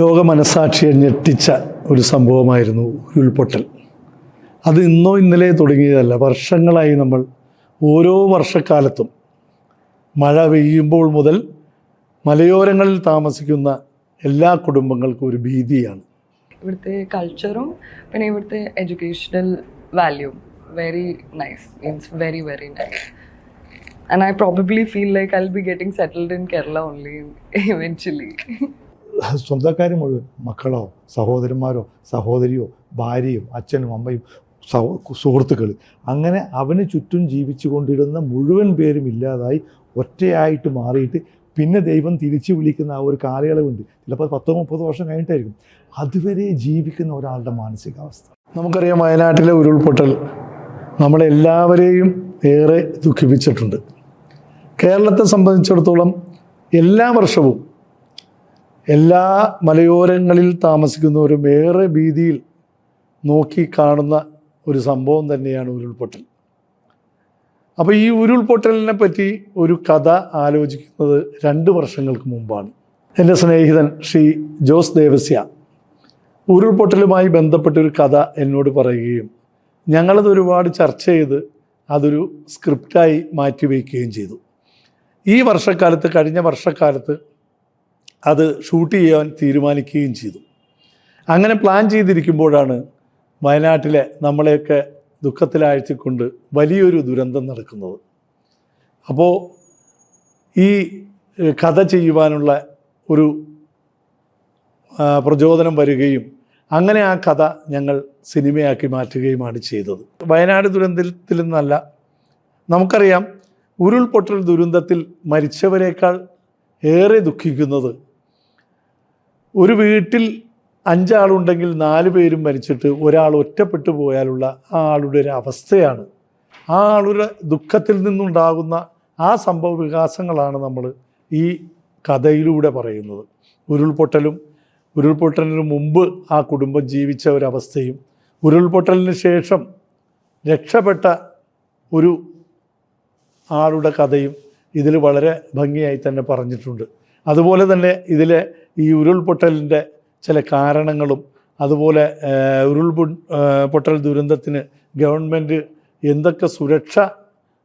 ലോക മനസാക്ഷിയെ ഞെട്ടിച്ച ഒരു സംഭവമായിരുന്നു ഉരുൾപൊട്ടൽ. അത് ഇന്നോ ഇന്നലെ തുടങ്ങിയതല്ല വർഷങ്ങളായി നമ്മൾ ഓരോ വർഷക്കാലത്തും മഴ പെയ്യുമ്പോൾ മുതൽ മലയോരങ്ങളിൽ താമസിക്കുന്ന എല്ലാ കുടുംബങ്ങൾക്കും ഒരു ഭീതിയാണ്. ഇവിടുത്തെ കൾച്ചറും പിന്നെ ഇവിടുത്തെ educational value very nice means very very nice and I probably feel like I be getting settled in Kerala only eventually സ്വന്തക്കാർ മുഴുവൻ മക്കളോ സഹോദരന്മാരോ സഹോദരിയോ ഭാര്യയും അച്ഛനും അമ്മയും സഹോ സുഹൃത്തുക്കൾ അങ്ങനെ അവന് ചുറ്റും ജീവിച്ചു കൊണ്ടിരുന്ന മുഴുവൻ പേരും ഇല്ലാതായി ഒറ്റയായിട്ട് മാറിയിട്ട് പിന്നെ ദൈവം തിരിച്ചു വിളിക്കുന്ന ആ ഒരു കാലയളവുണ്ട്. ചിലപ്പോൾ പത്തോ മുപ്പതോ വർഷം കഴിഞ്ഞിട്ടായിരിക്കും. അതുവരെ ജീവിക്കുന്ന ഒരാളുടെ മാനസികാവസ്ഥ. നമുക്കറിയാം വയനാട്ടിലെ ഉരുൾപൊട്ടൽ നമ്മളെല്ലാവരെയും ഏറെ ദുഃഖിപ്പിച്ചിട്ടുണ്ട്. കേരളത്തെ സംബന്ധിച്ചിടത്തോളം എല്ലാ വർഷവും എല്ലാ മലയോരങ്ങളിൽ താമസിക്കുന്നവരും ഏറെ ഭീതിയിൽ നോക്കി കാണുന്ന ഒരു സംഭവം തന്നെയാണ് ഉരുൾപൊട്ടൽ. അപ്പോൾ ഈ ഉരുൾപൊട്ടലിനെ പറ്റി ഒരു കഥ ആലോചിക്കുന്നത് രണ്ട് വർഷങ്ങൾക്ക് മുമ്പാണ്. എന്റെ സ്നേഹിതൻ ശ്രീ ജോസ് ദേവസ്യ ഉരുൾപൊട്ടലുമായി ബന്ധപ്പെട്ട ഒരു കഥ എന്നോട് പറയുകയും ഞങ്ങളത് ഒരുപാട് ചർച്ച ചെയ്ത് അതൊരു സ്ക്രിപ്റ്റായി മാറ്റിവെക്കുകയും ചെയ്തു. ഈ വർഷക്കാലത്ത് കഴിഞ്ഞ വർഷക്കാലത്ത് അത് ഷൂട്ട് ചെയ്യാൻ തീരുമാനിക്കുകയും ചെയ്തു. അങ്ങനെ പ്ലാൻ ചെയ്തിരിക്കുമ്പോഴാണ് വയനാട്ടിലെ നമ്മളെയൊക്കെ ദുഃഖത്തിലാഴ്ത്തിക്കൊണ്ട് വലിയൊരു ദുരന്തം നടക്കുന്നത്. അപ്പോൾ ഈ കഥ ചെയ്യുവാനുള്ള ഒരു പ്രചോദനം വരികയും അങ്ങനെ ആ കഥ ഞങ്ങൾ സിനിമയാക്കി മാറ്റുകയുമാണ് ചെയ്തത്. വയനാട് ദുരന്തത്തിൽ നിന്നല്ല നമുക്കറിയാം ഉരുൾപൊട്ടൽ ദുരന്തത്തിൽ മരിച്ചവരെക്കാൾ ഏറെ ദുഃഖിക്കുന്നത് ഒരു വീട്ടിൽ അഞ്ചാളുണ്ടെങ്കിൽ നാല് പേരും മരിച്ചിട്ട് ഒരാൾ ഒറ്റപ്പെട്ടു പോയാലുള്ള ആ ആളുടെ ഒരു അവസ്ഥയാണ്. ആ ആളുടെ ദുഃഖത്തിൽ നിന്നുണ്ടാകുന്ന ആ സംഭവ വികാസങ്ങളാണ് നമ്മൾ ഈ കഥയിലൂടെ പറയുന്നത്. ഉരുൾപൊട്ടലും ഉരുൾപൊട്ടലിന് മുമ്പ് ആ കുടുംബം ജീവിച്ച ഒരവസ്ഥയും ഉരുൾപൊട്ടലിന് ശേഷം രക്ഷപ്പെട്ട ഒരു ആളുടെ കഥയും ഇതിൽ വളരെ ഭംഗിയായി തന്നെ പറഞ്ഞിട്ടുണ്ട്. അതുപോലെ തന്നെ ഇതിലെ ഈ ഉരുൾപൊട്ടലിന്റെ ചില കാരണങ്ങളും അതുപോലെ ഉരുൾപൊ പൊട്ടൽ ദുരന്തത്തിന് ഗവൺമെന്റ് എന്തൊക്കെ സുരക്ഷ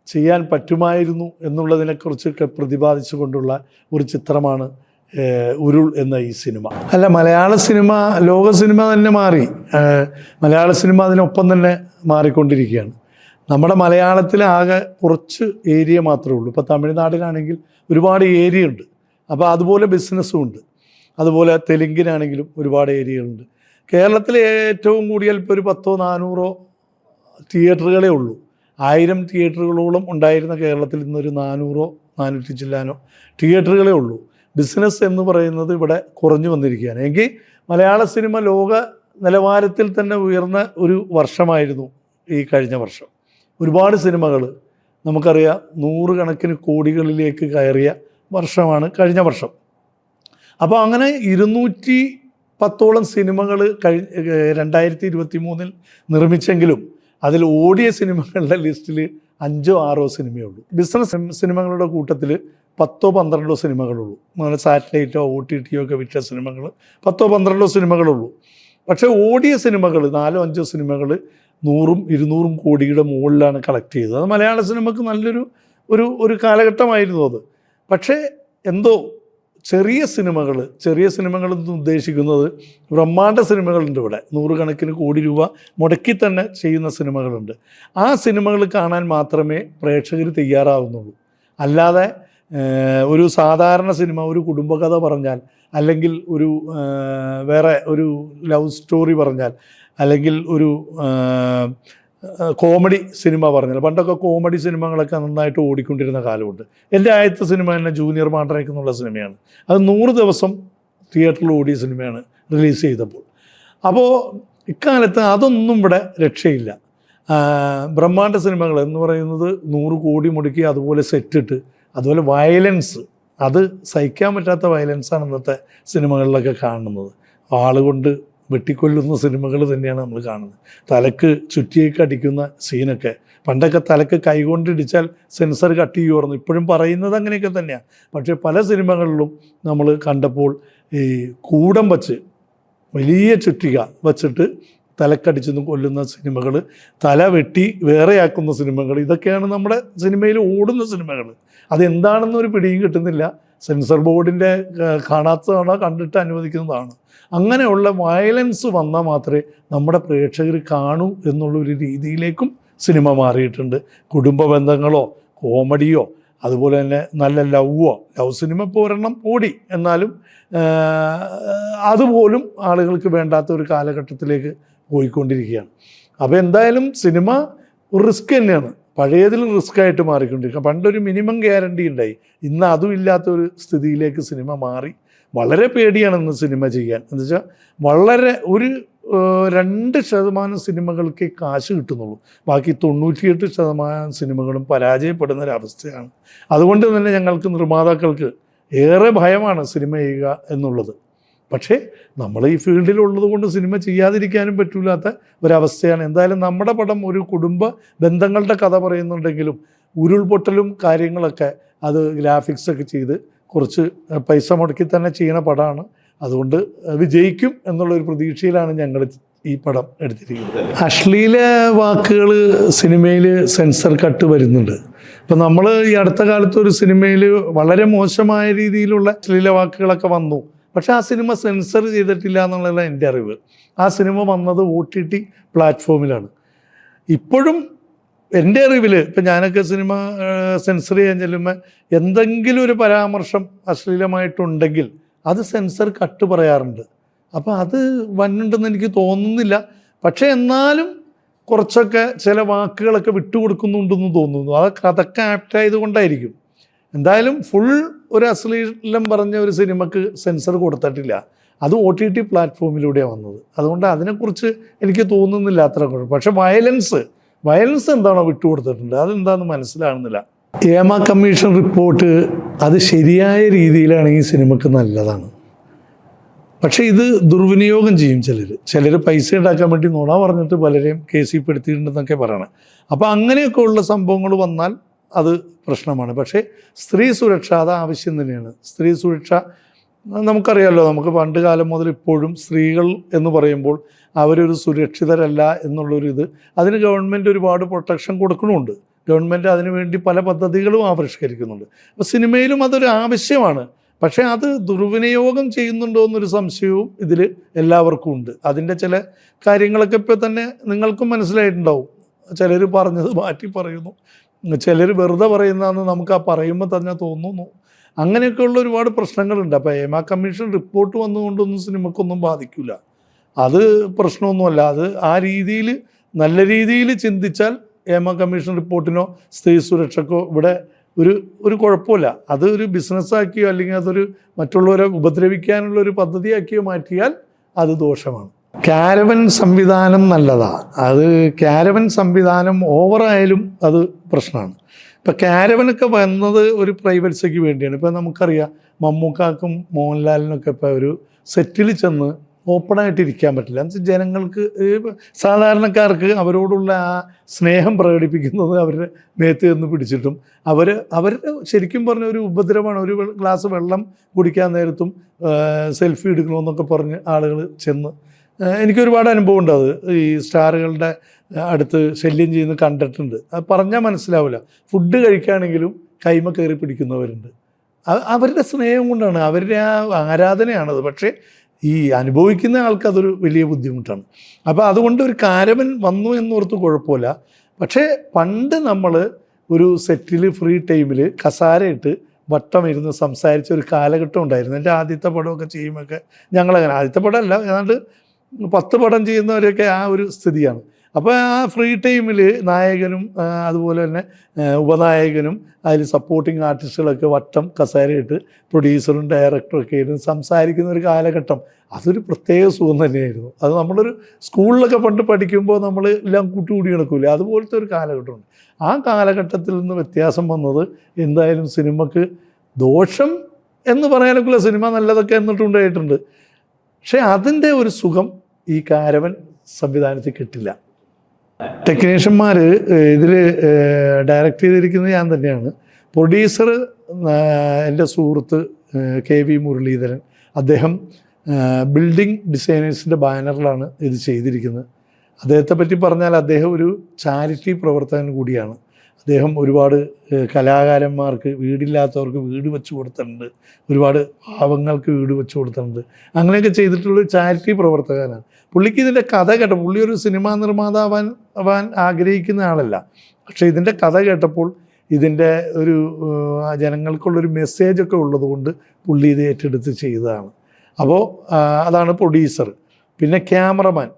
ചെയ്യാൻ പറ്റുമായിരുന്നു എന്നുള്ളതിനെക്കുറിച്ചൊക്കെ പ്രതിപാദിച്ചുകൊണ്ടുള്ള ഒരു ചിത്രമാണ് ഉരുൾ എന്ന ഈ സിനിമ. അല്ല മലയാള സിനിമ ലോക സിനിമ തന്നെ മാറി. മലയാള സിനിമ അതിനൊപ്പം തന്നെ മാറിക്കൊണ്ടിരിക്കുകയാണ്. നമ്മുടെ മലയാളത്തിൽ ആകെ കുറച്ച് ഏരിയ മാത്രമേ ഉള്ളൂ. ഇപ്പോൾ തമിഴ്നാട്ടിലാണെങ്കിൽ ഒരുപാട് ഏരിയ ഉണ്ട്. അപ്പോൾ അതുപോലെ ബിസിനസ്സും ഉണ്ട്. അതുപോലെ തെലുങ്കിനാണെങ്കിലും ഒരുപാട് ഏരിയകളുണ്ട്. കേരളത്തിൽ ഏറ്റവും കൂടിയാൽ ഇപ്പോൾ ഒരു പത്തോ നാനൂറോ തിയേറ്ററുകളേ ഉള്ളൂ. ആയിരം തിയേറ്ററുകളോളം ഉണ്ടായിരുന്ന കേരളത്തിൽ ഇന്നൊരു നാനൂറോ നാനൂറ്റി ചില്ലാനോ തിയേറ്ററുകളേ ഉള്ളൂ. ബിസിനസ് എന്ന് പറയുന്നത് ഇവിടെ കുറഞ്ഞു വന്നിരിക്കുകയാണ്. എങ്കിൽ മലയാള സിനിമ ലോക നിലവാരത്തിൽ തന്നെ ഉയർന്ന ഒരു വർഷമായിരുന്നു ഈ കഴിഞ്ഞ വർഷം. ഒരുപാട് സിനിമകൾ നമുക്കറിയാം നൂറുകണക്കിന് കോടികളിലേക്ക് കയറിയ വർഷമാണ് കഴിഞ്ഞ വർഷം. അപ്പോൾ അങ്ങനെ ഇരുന്നൂറ്റി പത്തോളം സിനിമകൾ കഴി രണ്ടായിരത്തി ഇരുപത്തി മൂന്നിൽ നിർമ്മിച്ചെങ്കിലും അതിൽ ഓടിയ സിനിമകളുടെ ലിസ്റ്റിൽ അഞ്ചോ ആറോ സിനിമയേ ഉള്ളൂ. ബിസിനസ് സിനിമകളുടെ കൂട്ടത്തിൽ പത്തോ പന്ത്രണ്ടോ സിനിമകളുള്ളൂ. അങ്ങനെ സാറ്റലൈറ്റോ ഒ ടി ടിയോ ഒക്കെ വിറ്റ സിനിമകൾ പത്തോ പന്ത്രണ്ടോ സിനിമകളുള്ളൂ. പക്ഷേ ഓടിയ സിനിമകൾ നാലോ അഞ്ചോ സിനിമകൾ നൂറും ഇരുന്നൂറും കോടിയുടെ മുകളിലാണ് കളക്ട് ചെയ്തത്. അത് മലയാള സിനിമക്ക് നല്ലൊരു ഒരു ഒരു കാലഘട്ടമായിരുന്നു അത്. പക്ഷേ എന്തോ ചെറിയ സിനിമകൾ ചെറിയ സിനിമകൾ എന്ന് ഉദ്ദേശിക്കുന്നത് ബ്രഹ്മാണ്ട സിനിമകളുണ്ട് ഇവിടെ. നൂറുകണക്കിന് കോടി രൂപ മുടക്കി തന്നെ ചെയ്യുന്ന സിനിമകളുണ്ട്. ആ സിനിമകൾ കാണാൻ മാത്രമേ പ്രേക്ഷകർ തയ്യാറാവുന്നുള്ളൂ. അല്ലാതെ ഒരു സാധാരണ സിനിമ ഒരു കുടുംബകഥ പറഞ്ഞാൽ അല്ലെങ്കിൽ ഒരു വേറെ ഒരു ലവ് സ്റ്റോറി പറഞ്ഞാൽ അല്ലെങ്കിൽ ഒരു കോമഡി സിനിമ പറഞ്ഞാൽ പണ്ടൊക്കെ കോമഡി സിനിമകളൊക്കെ നന്നായിട്ട് ഓടിക്കൊണ്ടിരുന്ന കാലമുണ്ട്. എന്റെ ആദ്യത്തെ സിനിമ തന്നെ ജൂനിയർ മാണ്ഡ്രേക്ക് എന്നുള്ള സിനിമയാണ്. അത് നൂറ് ദിവസം തിയേറ്ററിൽ ഓടിയ സിനിമയാണ് റിലീസ് ചെയ്തപ്പോൾ. അപ്പോൾ ഇക്കാലത്ത് അതൊന്നും ഇവിടെ രക്ഷയില്ല. ബ്രഹ്മാണ്ട സിനിമകൾ എന്ന് പറയുന്നത് നൂറ് കോടി മുടക്കി അതുപോലെ സെറ്റിട്ട് അതുപോലെ വയലൻസ്. അത് സഹിക്കാൻ പറ്റാത്ത വയലൻസാണ് ഇന്നത്തെ സിനിമകളിലൊക്കെ കാണുന്നത്. ആളുകൊണ്ട് വെട്ടിക്കൊല്ലുന്ന സിനിമകൾ തന്നെയാണ് നമ്മൾ കാണുന്നത്. തലക്ക് ചുറ്റിയേക്ക് അടിക്കുന്ന സീനൊക്കെ. പണ്ടൊക്കെ തലക്ക് കൈകൊണ്ടിടിച്ചാൽ സെൻസർ കട്ട് ചെയ്യുമായിരുന്നു ഇപ്പോഴും പറയുന്നത് അങ്ങനെയൊക്കെ തന്നെയാണ് പക്ഷേ പല സിനിമകളിലും നമ്മൾ കണ്ടപ്പോൾ ഈ കൂടം വച്ച് വലിയ ചുറ്റിക വച്ചിട്ട് തലക്കടിച്ചെന്ന് കൊല്ലുന്ന സിനിമകൾ തല വെട്ടി വേറെയാക്കുന്ന സിനിമകൾ ഇതൊക്കെയാണ് നമ്മുടെ സിനിമയിൽ ഓടുന്ന സിനിമകൾ. അതെന്താണെന്നൊരു പിടിയും കിട്ടുന്നില്ല. സെൻസർ ബോർഡിന്റെ കാണാത്തതാണോ കണ്ടിട്ട് അനുവദിക്കുന്നതാണ്. അങ്ങനെയുള്ള വയലൻസ് വന്നാൽ മാത്രമേ നമ്മുടെ പ്രേക്ഷകർ കാണൂ എന്നുള്ളൊരു രീതിയിലേക്കും സിനിമ മാറിയിട്ടുണ്ട്. കുടുംബ ബന്ധങ്ങളോ കോമഡിയോ അതുപോലെ തന്നെ നല്ല ലവോ ലവ് സിനിമ ഇപ്പോൾ ഒരെണ്ണം ഓടി എന്നാലും അതുപോലും ആളുകൾക്ക് വേണ്ടാത്ത ഒരു കാലഘട്ടത്തിലേക്ക് പോയിക്കൊണ്ടിരിക്കുകയാണ്. അപ്പോൾ എന്തായാലും സിനിമ ഒരു റിസ്ക് തന്നെയാണ്. പഴയതിൽ റിസ്ക് ആയിട്ട് മാറിക്കൊണ്ടിരിക്കുക പണ്ടൊരു മിനിമം ഗ്യാരണ്ടി ഉണ്ടായി. ഇന്ന് അതും ഇല്ലാത്തൊരു സ്ഥിതിയിലേക്ക് സിനിമ മാറി. വളരെ പേടിയാണ് ഇന്ന് സിനിമ ചെയ്യാൻ. എന്ന് വെച്ചാൽ വളരെ ഒരു രണ്ട് ശതമാനം സിനിമകൾക്ക് കാശ് കിട്ടുന്നുള്ളൂ. ബാക്കി തൊണ്ണൂറ്റിയെട്ട് ശതമാനം സിനിമകളും പരാജയപ്പെടുന്ന ഒരവസ്ഥയാണ് അതുകൊണ്ട് തന്നെ ഞങ്ങൾക്ക് നിർമ്മാതാക്കൾക്ക് ഏറെ ഭയമാണ് സിനിമ ചെയ്യുക എന്നുള്ളത്. പക്ഷേ നമ്മൾ ഈ ഫീൽഡിലുള്ളത് കൊണ്ട് സിനിമ ചെയ്യാതിരിക്കാനും പറ്റില്ലാത്ത ഒരവസ്ഥയാണ്. എന്തായാലും നമ്മുടെ പടം ഒരു കുടുംബ ബന്ധങ്ങളുടെ കഥ പറയുന്നുണ്ടെങ്കിലും ഉരുൾപൊട്ടലും കാര്യങ്ങളൊക്കെ അത് ഗ്രാഫിക്സ് ഒക്കെ ചെയ്ത് കുറച്ച് പൈസ മുടക്കി തന്നെ ചെയ്യുന്ന പടമാണ്. അതുകൊണ്ട് വിജയിക്കും എന്നുള്ളൊരു പ്രതീക്ഷയിലാണ് ഞങ്ങൾ ഈ പടം എടുത്തിരിക്കുന്നത്. അശ്ലീല വാക്കുകൾ സിനിമയിൽ സെൻസർ കട്ട് വരുന്നുണ്ട്. ഇപ്പം നമ്മൾ ഈ അടുത്ത കാലത്ത് ഒരു സിനിമയിൽ വളരെ മോശമായ രീതിയിലുള്ള അശ്ലീല വാക്കുകളൊക്കെ വന്നു. പക്ഷെ ആ സിനിമ സെൻസർ ചെയ്തിട്ടില്ല എന്നുള്ളതാണ് എന്റെ അറിവ്. ആ സിനിമ വന്നത് ഒ ടി ടി പ്ലാറ്റ്ഫോമിലാണ്. ഇപ്പോഴും എന്റെ അറിവിൽ ഇപ്പം ഞാനൊക്കെ സിനിമ സെൻസർ ചെയ്യാൻ ചെല്ലുമ്പോൾ എന്തെങ്കിലും ഒരു പരാമർശം അശ്ലീലമായിട്ടുണ്ടെങ്കിൽ അത് സെൻസർ കട്ട് പറയാറുണ്ട്. അപ്പോൾ അത് വന്നിട്ടുണ്ടെന്ന് എനിക്ക് തോന്നുന്നില്ല. പക്ഷേ എന്നാലും കുറച്ചൊക്കെ ചില വാക്കുകളൊക്കെ വിട്ടുകൊടുക്കുന്നുണ്ടെന്ന് തോന്നുന്നു. അതൊക്കെ അതൊക്കെ ആപ്റ്റായത് കൊണ്ടായിരിക്കും എന്തായാലും ഫുൾ ഒരു അശ്ലീലം പറഞ്ഞ ഒരു സിനിമക്ക് സെൻസർ കൊടുത്തിട്ടില്ല. അത് ഒ ടി ടി പ്ലാറ്റ്ഫോമിലൂടെയാണ് വന്നത്. അതുകൊണ്ട് അതിനെക്കുറിച്ച് എനിക്ക് തോന്നുന്നില്ല അത്ര കുഴപ്പം. പക്ഷെ വയലൻസ് വയലൻസ് എന്താണോ വിട്ടുകൊടുത്തിട്ടുണ്ട് അതെന്താണെന്ന് മനസ്സിലാകുന്നില്ല. ഏമ കമ്മീഷൻ റിപ്പോർട്ട് അത് ശരിയായ രീതിയിലാണ് ഈ സിനിമക്ക് നല്ലതാണ്. പക്ഷേ ഇത് ദുർവിനിയോഗം ചെയ്യും ചിലർ ചിലർ പൈസ ഉണ്ടാക്കാൻ വേണ്ടി നുണ പറഞ്ഞിട്ട് പലരെയും കേസിൽ പെടുത്തിയിട്ടുണ്ടെന്നൊക്കെ പറയണം. അപ്പോൾ അങ്ങനെയൊക്കെ ഉള്ള സംഭവങ്ങൾ വന്നാൽ അത് പ്രശ്നമാണ്. പക്ഷേ സ്ത്രീ സുരക്ഷ അത് ആവശ്യം തന്നെയാണ്. സ്ത്രീ സുരക്ഷ നമുക്കറിയാമല്ലോ നമുക്ക് പണ്ട് കാലം മുതൽ ഇപ്പോഴും സ്ത്രീകൾ എന്ന് പറയുമ്പോൾ അവരൊരു സുരക്ഷിതരല്ല എന്നുള്ളൊരു ഇത്. അതിന് ഗവൺമെന്റ് ഒരുപാട് പ്രൊട്ടക്ഷൻ കൊടുക്കണമുണ്ട് ഗവൺമെന്റ് അതിനുവേണ്ടി പല പദ്ധതികളും ആവിഷ്കരിക്കുന്നുണ്ട്. അപ്പോൾ സിനിമയിലും അതൊരു ആവശ്യമാണ്. പക്ഷേ അത് ദുർവിനിയോഗം ചെയ്യുന്നുണ്ടോ എന്നൊരു സംശയവും ഇതിൽ എല്ലാവർക്കും ഉണ്ട്. അതിന്റെ ചില കാര്യങ്ങളൊക്കെ ഇപ്പോൾ തന്നെ നിങ്ങൾക്കും മനസ്സിലായിട്ടുണ്ടാവും. ചിലർ പറഞ്ഞത് മാറ്റി പറയുന്നു. ചിലർ വെറുതെ പറയുന്നതെന്ന് നമുക്ക് ആ പറയുമ്പോൾ തന്നെ തോന്നുന്നു. അങ്ങനെയൊക്കെയുള്ള ഒരുപാട് പ്രശ്നങ്ങളുണ്ട്. അപ്പോൾ ഏമ കമ്മീഷൻ റിപ്പോർട്ട് വന്നുകൊണ്ടൊന്നും സിനിമക്കൊന്നും ബാധിക്കില്ല അത് പ്രശ്നമൊന്നുമല്ല. അത് ആ രീതിയിൽ നല്ല രീതിയിൽ ചിന്തിച്ചാൽ ഏമ കമ്മീഷൻ റിപ്പോർട്ടിനോ സ്ത്രീ സുരക്ഷക്കോ ഇവിടെ ഒരു ഒരു കുഴപ്പമില്ല. അത് ഒരു ബിസിനസ്സാക്കിയോ അല്ലെങ്കിൽ അതൊരു മറ്റുള്ളവരെ ഉപദ്രവിക്കാനുള്ള ഒരു പദ്ധതിയാക്കിയോ മാറ്റിയാൽ അത് ദോഷമാണ്. കാരവൻ സംവിധാനം നല്ലതാ. അത് കാരവൻ സംവിധാനം ഓവറായാലും അത് പ്രശ്നമാണ്. ഇപ്പം കാരവനൊക്കെ വന്നത് ഒരു പ്രൈവറ്റ്സിക്ക് വേണ്ടിയാണ്. ഇപ്പം നമുക്കറിയാം മമ്മൂക്കാക്കും മോഹൻലാലിനൊക്കെ ഇപ്പോൾ ഒരു സെറ്റിൽ ചെന്ന് ഓപ്പണായിട്ട് ഇരിക്കാൻ പറ്റില്ല. എന്നുവെച്ചാൽ ജനങ്ങൾക്ക് സാധാരണക്കാർക്ക് അവരോടുള്ള ആ സ്നേഹം പ്രകടിപ്പിക്കുന്നത് അവരുടെ മേത്ത് നിന്ന് പിടിച്ചിട്ടും അവർ അവർ ശരിക്കും പറഞ്ഞ ഒരു ഉപദ്രവമാണ്. ഒരു ഗ്ലാസ് വെള്ളം കുടിക്കാൻ നേരത്തും സെൽഫി എടുക്കണമെന്നൊക്കെ പറഞ്ഞ് ആളുകൾ ചെന്ന് ആ, എനിക്ക് ഒരുപാട് അനുഭവം ഉണ്ട് അത്. ഈ സ്റ്റാറുകളുടെ അടുത്ത് ശല്യം ചെയ്യുന്ന കണ്ടിട്ടുണ്ട്. അത് പറഞ്ഞാൽ മനസ്സിലാവില്ല. ഫുഡ് കഴിക്കുകയാണെങ്കിലും കൈമ കയറി പിടിക്കുന്നവരുണ്ട്. അവരുടെ സ്നേഹം കൊണ്ടാണ് അവരുടെ ആ ആരാധനയാണത്. പക്ഷേ ഈ അനുഭവിക്കുന്ന ആൾക്ക് അതൊരു വലിയ ബുദ്ധിമുട്ടാണ്. അപ്പോൾ അതുകൊണ്ട് ഒരു കാരവൻ വന്നു എന്നോർത്ത് കുഴപ്പമില്ല. പക്ഷേ പണ്ട് നമ്മൾ ഒരു സെറ്റിൽ ഫ്രീ ടൈമിൽ കസാരയിട്ട് വട്ടം ഇരുന്ന് സംസാരിച്ച ഒരു കാലഘട്ടം ഉണ്ടായിരുന്നു. എന്റെ ആദ്യത്തെ പടമൊക്കെ ചെയ്യുമ്പോഴൊക്കെ ഞങ്ങളങ്ങനെ ആദ്യത്തെ പടമല്ല ഏതാണ്ട് പത്ത് പടം ചെയ്യുന്നവരൊക്കെ ആ ഒരു സ്ഥിതിയാണ്. അപ്പോൾ ആ ഫ്രീ ടൈമിൽ നായകനും അതുപോലെ തന്നെ ഉപനായകനും അതിൽ സപ്പോർട്ടിങ് ആർട്ടിസ്റ്റുകളൊക്കെ വട്ടം കസേരയിട്ട് പ്രൊഡ്യൂസറും ഡയറക്ടറും ഒക്കെ ഇരുന്ന് സംസാരിക്കുന്ന ഒരു കാലഘട്ടം. അതൊരു പ്രത്യേക സുഖം തന്നെയായിരുന്നു. അത് നമ്മളൊരു സ്കൂളിലൊക്കെ പണ്ട് പഠിക്കുമ്പോൾ നമ്മൾ എല്ലാം കൂട്ടുകൂടി നടക്കില്ല അതുപോലത്തെ ഒരു കാലഘട്ടമുണ്ട്. ആ കാലഘട്ടത്തിൽ നിന്ന് വ്യത്യാസം വന്നത് എന്തായാലും സിനിമക്ക് ദോഷം എന്ന് പറയാനൊക്കെയുള്ള സിനിമ നല്ലതൊക്കെ എന്നിട്ടുണ്ടായിട്ടുണ്ട് പക്ഷേ അതിന്റെ ഒരു സുഖം ഈ കാരവൻ സംവിധാനത്തിൽ കിട്ടില്ല. ടെക്നീഷ്യന്മാർ ഇതിൽ ഡയറക്റ്റ് ചെയ്തിരിക്കുന്നത് ഞാൻ തന്നെയാണ്. പ്രൊഡ്യൂസർ എന്റെ സുഹൃത്ത് കെ വി മുരളീധരൻ അദ്ദേഹം ബിൽഡിംഗ് ഡിസൈനേഴ്സിന്റെ ബാനറിലാണ് ഇത് ചെയ്തിരിക്കുന്നത്. അദ്ദേഹത്തെ പറ്റി പറഞ്ഞാൽ അദ്ദേഹം ഒരു ചാരിറ്റി പ്രവർത്തകൻ കൂടിയാണ്. അദ്ദേഹം ഒരുപാട് കലാകാരന്മാർക്ക് വീടില്ലാത്തവർക്ക് വീട് വെച്ച് കൊടുത്തിട്ടുണ്ട്. ഒരുപാട് പാവങ്ങൾക്ക് വീട് വെച്ച് കൊടുത്തിട്ടുണ്ട്. അങ്ങനെയൊക്കെ ചെയ്തിട്ടുള്ള ചാരിറ്റി പ്രവർത്തകനാണ്. പുള്ളിക്ക് ഇതിന്റെ കഥ കേട്ട പുള്ളി ഒരു സിനിമാ നിർമ്മാതാവാൻ ആവാൻ ആഗ്രഹിക്കുന്ന ആളല്ല. പക്ഷേ ഇതിന്റെ കഥ കേട്ടപ്പോൾ ഇതിന്റെ ഒരു ജനങ്ങൾക്കുള്ളൊരു മെസ്സേജൊക്കെ ഉള്ളതുകൊണ്ട് പുള്ളി ഇത് ഏറ്റെടുത്ത് ചെയ്തതാണ്. അപ്പോൾ അതാണ് പ്രൊഡ്യൂസർ പിന്നെ ക്യാമറമാൻ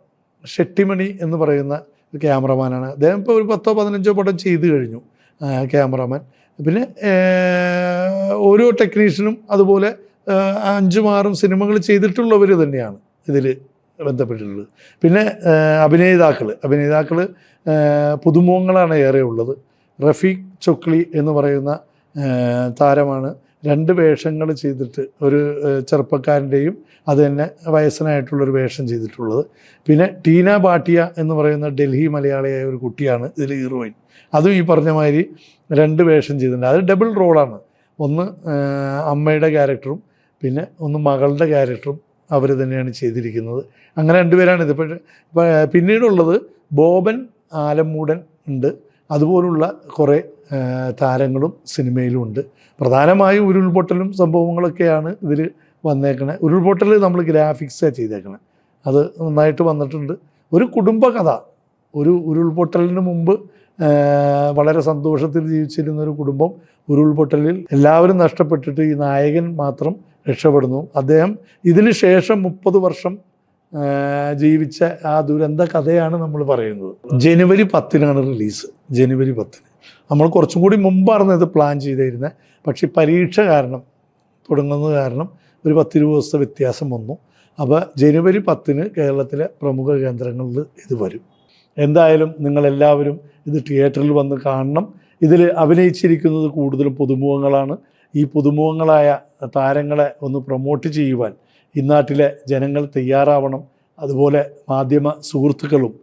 ഷെട്ടിമണി എന്ന് പറയുന്ന ക്യാമറമാനാണ്. അദ്ദേഹം ഇപ്പോൾ ഒരു പത്തോ പതിനഞ്ചോ പടം ചെയ്തു കഴിഞ്ഞു ക്യാമറമാൻ. പിന്നെ ഓരോ ടെക്നീഷ്യനും അതുപോലെ അഞ്ചും ആറും സിനിമകൾ ചെയ്തിട്ടുള്ളവർ തന്നെയാണ് ഇതിൽ ബന്ധപ്പെട്ടിട്ടുള്ളത്. പിന്നെ അഭിനേതാക്കൾ അഭിനേതാക്കൾ പുതുമുഖങ്ങളാണ് ഏറെ ഉള്ളത് റഫീഖ് ചൊക്ലി എന്ന് പറയുന്ന താരമാണ് രണ്ട് വേഷങ്ങൾ ചെയ്തിട്ട് ഒരു ചെറുപ്പക്കാരന്റെയും അത് തന്നെ വയസ്സനായിട്ടുള്ളൊരു വേഷം ചെയ്തിട്ടുള്ളത്. പിന്നെ ടീന ഭാട്ടിയ എന്ന് പറയുന്ന ഡൽഹി മലയാളിയായ ഒരു കുട്ടിയാണ് ഇതിൽ ഹീറോയിൻ. അതും ഈ പറഞ്ഞ മാതിരി രണ്ട് വേഷം ചെയ്തിട്ടുണ്ട്. അത് ഡബിൾ റോളാണ്. ഒന്ന് അമ്മയുടെ ക്യാരക്ടറും പിന്നെ ഒന്ന് മകളുടെ ക്യാരക്ടറും അവർ തന്നെയാണ് ചെയ്തിരിക്കുന്നത്. അങ്ങനെ രണ്ടുപേരാണ് ഇത്. പക്ഷേ പിന്നീടുള്ളത് ബോബൻ ആലമ്മൂടൻ ഉണ്ട്. അതുപോലുള്ള കുറേ താരങ്ങളും സിനിമയിലും ഉണ്ട് പ്രധാനമായും ഉരുൾപൊട്ടലും സംഭവങ്ങളൊക്കെയാണ് ഇതിൽ വന്നേക്കണേ. ഉരുൾപൊട്ടൽ നമ്മൾ ഗ്രാഫിക്സാണ് ചെയ്തേക്കണേ. അത് നന്നായിട്ട് വന്നിട്ടുണ്ട്. ഒരു കുടുംബകഥ ഒരു ഉരുൾപൊട്ടലിന് മുമ്പ് വളരെ സന്തോഷത്തിൽ ജീവിച്ചിരുന്ന ഒരു കുടുംബം ഉരുൾപൊട്ടലിൽ എല്ലാവരും നഷ്ടപ്പെട്ടിട്ട് ഈ നായകൻ മാത്രം രക്ഷപ്പെടുന്നു. അദ്ദേഹം ഇതിന് ശേഷം മുപ്പത് വർഷം ജീവിച്ച ആ ദുരന്ത കഥയാണ് നമ്മൾ പറയുന്നത്. ജനുവരി പത്തിനാണ് റിലീസ്. ജനുവരി പത്തിന്. നമ്മൾ കുറച്ചും കൂടി മുമ്പായിരുന്നു ഇത് പ്ലാൻ ചെയ്തിരുന്നത് പക്ഷേ പരീക്ഷ കാരണം തുടങ്ങുന്നത് കാരണം ഒരു പത്തിരുപത് ദിവസത്തെ വ്യത്യാസം വന്നു. അപ്പോൾ ജനുവരി പത്തിന് കേരളത്തിലെ പ്രമുഖ കേന്ദ്രങ്ങളിൽ ഇത് വരും. എന്തായാലും നിങ്ങളെല്ലാവരും ഇത് തിയേറ്ററിൽ വന്ന് കാണണം. ഇതിൽ അഭിനയിച്ചിരിക്കുന്നത് കൂടുതലും പുതുമുഖങ്ങളാണ്. ഈ പുതുമുഖങ്ങളായ താരങ്ങളെ ഒന്ന് പ്രൊമോട്ട് ചെയ്യുവാൻ ഇന്നാട്ടിലെ ജനങ്ങൾ തയ്യാറാവണം. അതുപോലെ മാധ്യമ സുഹൃത്തുക്കളും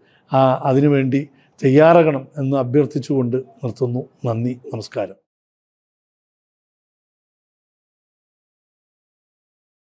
അതിനുവേണ്ടി തയ്യാറാകണം എന്ന് അഭ്യർത്ഥിച്ചുകൊണ്ട് നിർത്തുന്നു. നന്ദി നമസ്കാരം.